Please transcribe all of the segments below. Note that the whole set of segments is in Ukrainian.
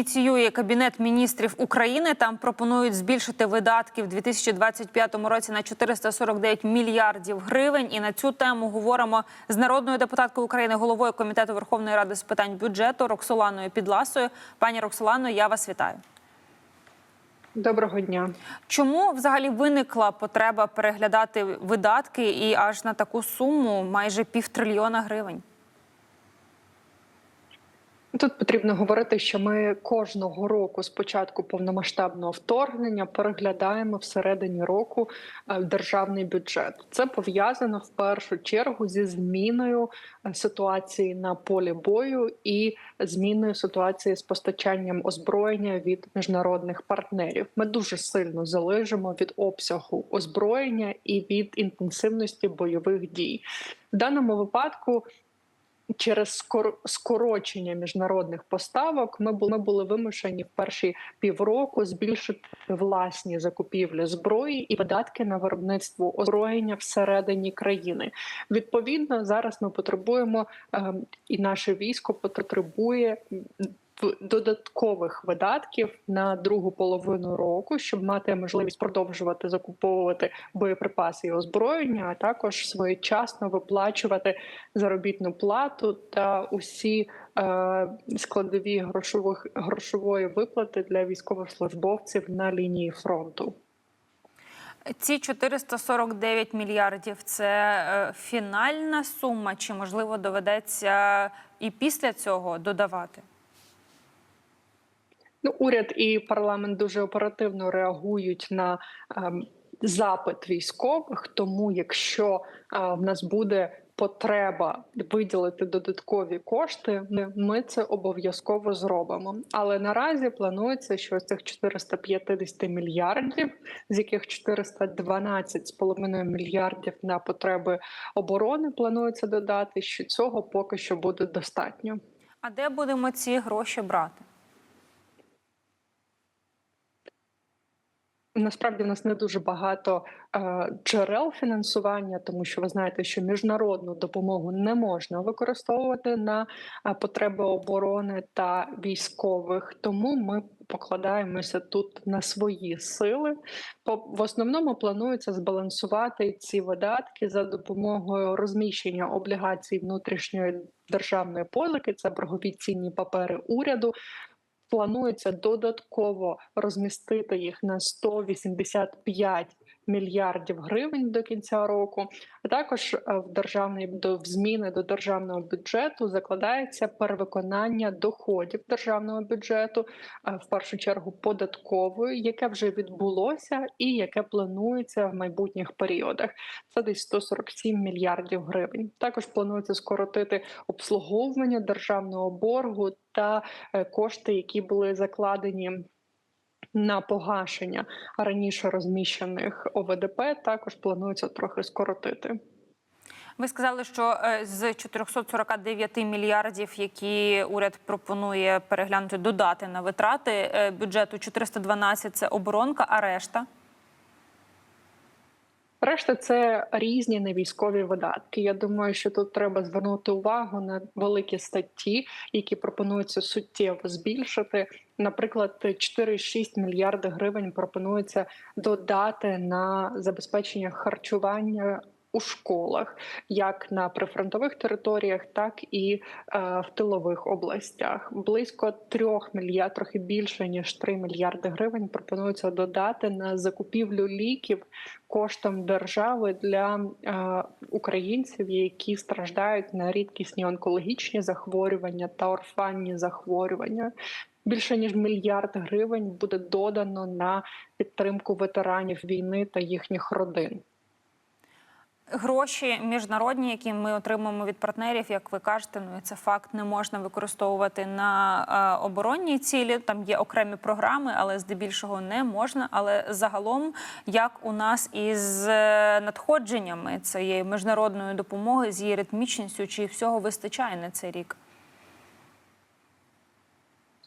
ініціює кабінет міністрів України. Там пропонують збільшити видатки в 2025 році на 449 мільярдів гривень. І на цю тему говоримо з народною депутаткою України, головою комітету Верховної Ради з питань бюджету Роксоланою Підласою. Пані Роксолано, я вас вітаю. Доброго дня. Чому взагалі виникла потреба переглядати видатки і аж на таку суму майже півтрильйона гривень? Тут потрібно говорити, що ми кожного року з початку повномасштабного вторгнення переглядаємо всередині року е, державний бюджет. Це пов'язано в першу чергу зі зміною е, ситуації на полі бою і зміною ситуації з постачанням озброєння від міжнародних партнерів. Ми дуже сильно залежимо від обсягу озброєння і від інтенсивності бойових дій в даному випадку. Через скор- скорочення міжнародних поставок ми були, ми були вимушені в перші півроку збільшити власні закупівлі зброї і видатки на виробництво озброєння всередині країни. Відповідно, зараз ми потребуємо, ем, і наше військо потребує додаткових видатків на другу половину року, щоб мати можливість продовжувати закуповувати боєприпаси і озброєння, а також своєчасно виплачувати заробітну плату та усі е, складові грошових грошової виплати для військовослужбовців на лінії фронту. Ці 449 мільярдів це е, фінальна сума, чи можливо доведеться і після цього додавати? Ну, уряд і парламент дуже оперативно реагують на ем, запит військових. Тому, якщо е, в нас буде потреба виділити додаткові кошти, ми- це обов'язково зробимо. Але наразі планується, що з цих 450 мільярдів, з яких 412,5 мільярдів на потреби оборони планується додати, що цього поки що буде достатньо. А де будемо ці гроші брати? Насправді в нас не дуже багато е, джерел фінансування, тому що ви знаєте, що міжнародну допомогу не можна використовувати на е, потреби оборони та військових. Тому ми покладаємося тут на свої сили. По в основному планується збалансувати ці видатки за допомогою розміщення облігацій внутрішньої державної позики. Це боргові цінні папери уряду. Планується додатково розмістити їх на 185 мільярдів гривень до кінця року. А також е, в державний до в зміни до державного бюджету закладається перевиконання доходів державного бюджету, е, в першу чергу податкової, яке вже відбулося, і яке планується в майбутніх періодах. Це десь 147 мільярдів гривень. Також планується скоротити обслуговування державного боргу та е, кошти, які були закладені. На погашення раніше розміщених ОВДП також планується трохи скоротити. Ви сказали, що е, з 449 мільярдів, які уряд пропонує переглянути, додати на витрати е, бюджету 412 – це оборонка, а решта Решта це різні невійськові видатки. Я думаю, що тут треба звернути увагу на великі статті, які пропонуються суттєво збільшити. Наприклад, 4,6 мільярди гривень пропонується додати на забезпечення харчування. У школах, як на прифронтових територіях, так і е, в тилових областях, близько трьох мільярдів, трохи більше ніж 3 мільярди гривень. Пропонується додати на закупівлю ліків коштом держави для е, українців, які страждають на рідкісні онкологічні захворювання та орфанні захворювання. Більше ніж мільярд гривень буде додано на підтримку ветеранів війни та їхніх родин. Гроші міжнародні, які ми отримуємо від партнерів, як ви кажете, ну і це факт, не можна використовувати на е, оборонні цілі. Там є окремі програми, але здебільшого не можна. Але загалом, як у нас із е, надходженнями цієї міжнародної допомоги, з її ритмічністю, чи всього вистачає на цей рік?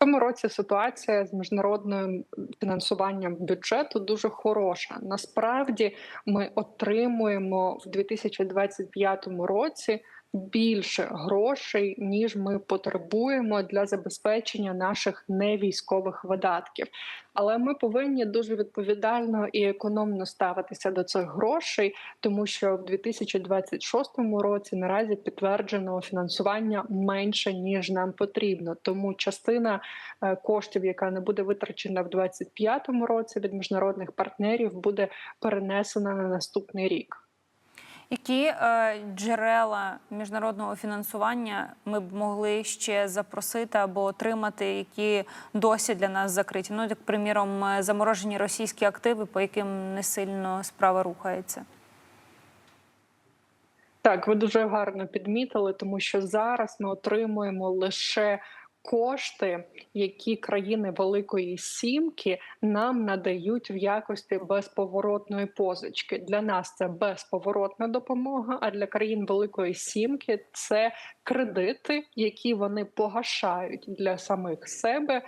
Цьому році ситуація з міжнародним фінансуванням бюджету дуже хороша. Насправді ми отримуємо в 2025 році більше грошей, ніж ми потребуємо для забезпечення наших невійськових видатків. Але ми повинні дуже відповідально і економно ставитися до цих грошей, тому що в 2026 році наразі підтвердженого фінансування менше ніж нам потрібно. Тому частина е, коштів, яка не буде витрачена в 2025 році від міжнародних партнерів, буде перенесена на наступний рік. Які е, джерела міжнародного фінансування ми б могли ще запросити або отримати, які досі для нас закриті? Ну, як приміром, е, заморожені російські активи, по яким не сильно справа рухається. Так, ви дуже гарно підмітили, тому що зараз ми отримуємо лише кошти, які країни Великої Сімки нам надають в якості безповоротної позички. Для нас це безповоротна допомога. А для країн Великої Сімки це кредити, які вони погашають для самих себе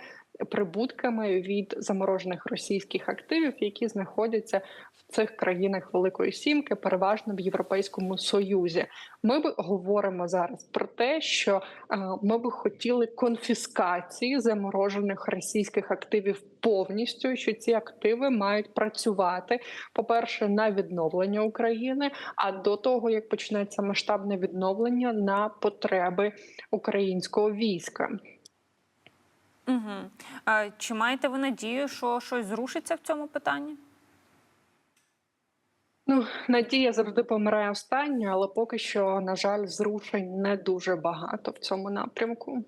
прибутками від заморожених російських активів, які знаходяться в цих країнах Великої Сімки, переважно в Європейському Союзі. Ми б говоримо зараз про те, що е, ми би хотіли конфіскації заморожених російських активів повністю. Що ці активи мають працювати, по-перше, на відновлення України. А до того як почнеться масштабне відновлення на потреби українського війська. Угу. А, чи маєте ви надію, що щось зрушиться в цьому питанні? Ну, надія завжди помирає остання, але поки що, на жаль, зрушень не дуже багато в цьому напрямку.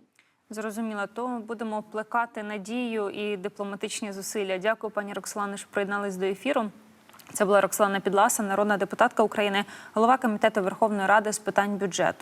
Зрозуміло, то ми будемо плекати надію і дипломатичні зусилля. Дякую, пані Роксолане, що приєднались до ефіру. Це була Роксолана Підласа, народна депутатка України, голова комітету Верховної Ради з питань бюджету.